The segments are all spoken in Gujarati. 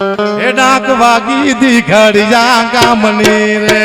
એ ડાક વાગી દીઘડિયા ગામની રે.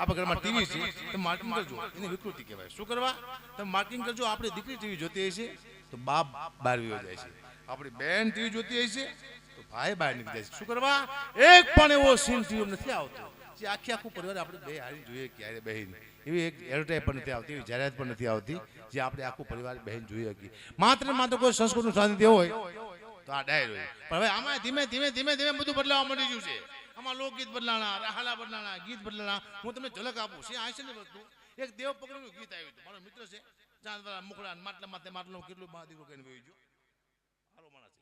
આપણા ઘરમાં ટીવી છે તો માર્કિંગ કરજો. એને વિકૃતિ કહેવાય. શું કરવા? તમે માર્કિંગ કરજો આપણી દીકરી ટીવી જોતી હશે તો બાપ બહાર જાય છે. આપણી બેન ટીવી જોતી હશે તો ભાઈ બહાર નીકળી જાય છે. શું કરવા? એક પણ એવો સીન ટીવી નથી આવતો જે આખી આખું પરિવાર આપણે બે હારી જોઈએ ક્યારે બહેન. એવી એક એડવર્ટાઈઝ પણ નથી આવતી એવી જાહેરાત પણ નથી આવતી જે આપણે આખું પરિવાર બહેન જોઈ શકીએ. માત્ર માત્ર કોઈ સંસ્કૃતનું સાનિધ્ય હોય તો આ ડાયરો. પણ હવે આમાં ધીમે ધીમે ધીમે ધીમે બધું બદલાવા માંડી ગયું છે. આમાં લોકગીત બદલાણા, રાહાલા બદલાણા, ગીત બદલાણા. હું તમને ઝલક આપું. છે, આ છે ને વસ્તુ. એક દેવ પકડનું ગીત આવ્યું હતું. મારો મિત્ર છે ચાંદવાળા મુકડા, માટલા માથે માટલો કેટલું મા કહીને વહી ગયો. સારો માણસ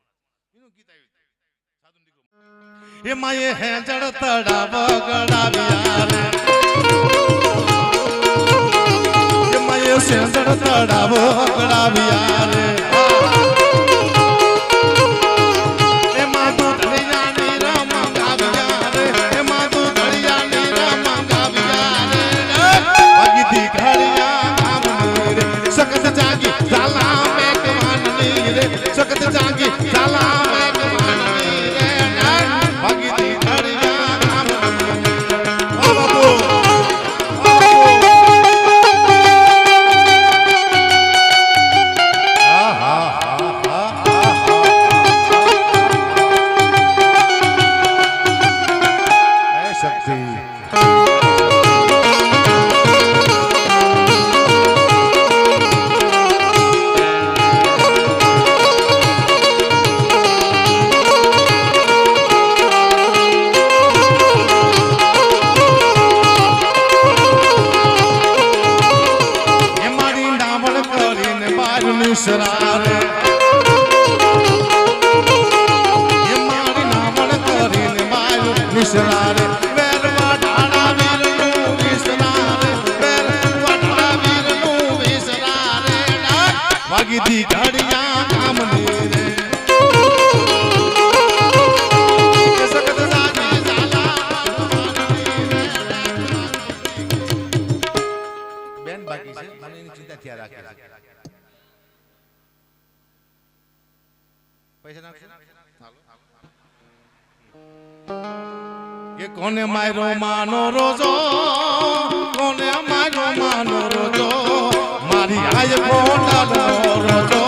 એનું ગીત આવ્યું સાધુ દીકરો. એ હે જળ તડા બગડાવ્યા રે એ તડા બગડાવ્યા બાજુ એ મારી ડામણ કરીને બાજુ નિસરારે વેરવા ઢાળા વીરનું વિસરારે વેરવા ઢાળા વીરનું વિસરારે વાગી દી ઘડિયા કામની રે. બેન બાકી છે? મને એની ચિંતા થયા રાખે. પૈસા નાખશો? કે કોને મારો માનો રોજો? કોને મારો માનો રોજો? મારી આય કોટાનો રોજો.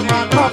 માતા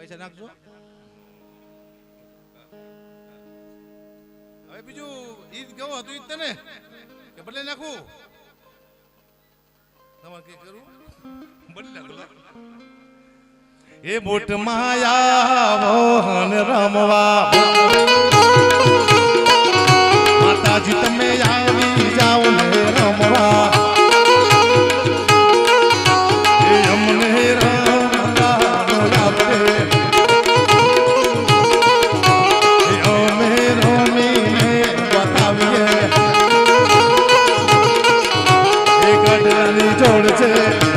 પૈસા નાખજો હવે બીજું ઈદ કેવું હતું ઈદ તને? કે બદલે નાખું? તમારે કઈ કરું બદલે એ બોટ માયા મોહન રમવા. ગઢડાની જોડ છે.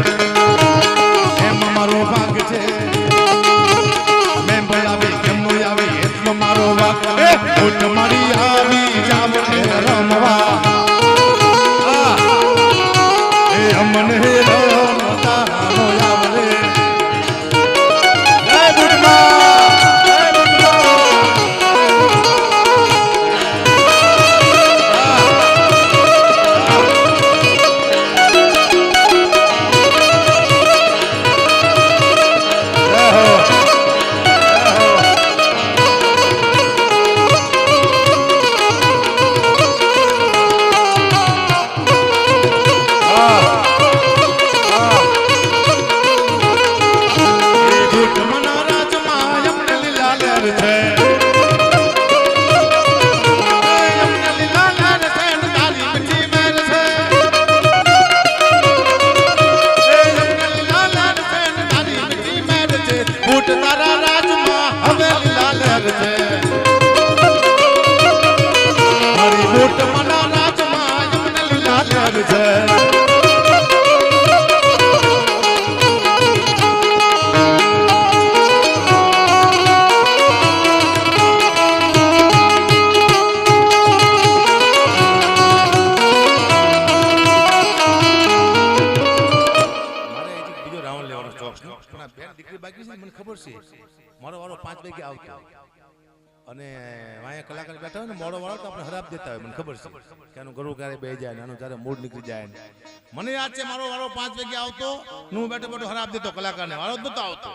ખબર છે? કે આનું ગળું ક્યારે બે જાય આનું ક્યારે મૂડ નીકળી જાય મને યાદ છે, મારો વારો પાંચ વાગે આવતો હું બેઠો બેઠો ખરાબ દેતો કલાકારને. વારો જ નતો આવતો.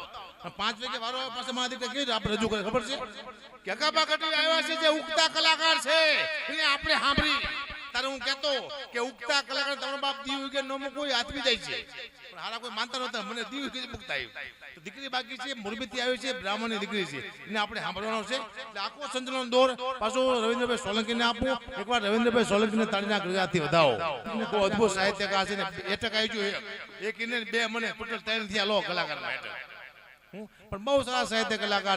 પાંચ વાગે વારો પાસે મારા દીકરા કેવી આપણે રજૂ કરે, ખબર છે? કે કાકા કટી આવ્યા છે જે ઉગતા કલાકાર છે. એને આપણે સાંભળી. તારે હું કહેતો કે ઉગતા કલાકાર તમારો બાપ દીવ કે નો કોઈ હાથવી જાય છે. પણ હારા કોઈ માનતા નહોતા, મને દીવ કે મુકતા આવ્યું. તો દીકરી બાકી છે, મોરબીથી આવી છે, બ્રાહ્મણની દીકરી છે. એને આપણે સાંભળવાનો છે. એટલે આખો સંચલન દોર, પાછો રવિન્દ્રભાઈ સોલંકીને આપું. એકવાર રવિન્દ્રભાઈ સોલંકીને તાળીના ગુજરાતથી વધાવો. બહુ અદ્ભુત સાહિત્યકાર છે ને એ ટકા આવી એક એક ઇને બે મને, ટોટલ ત્રણ થયા લો કલાકાર માટે પણ બહુ સારા સાહિત્ય કલાકાર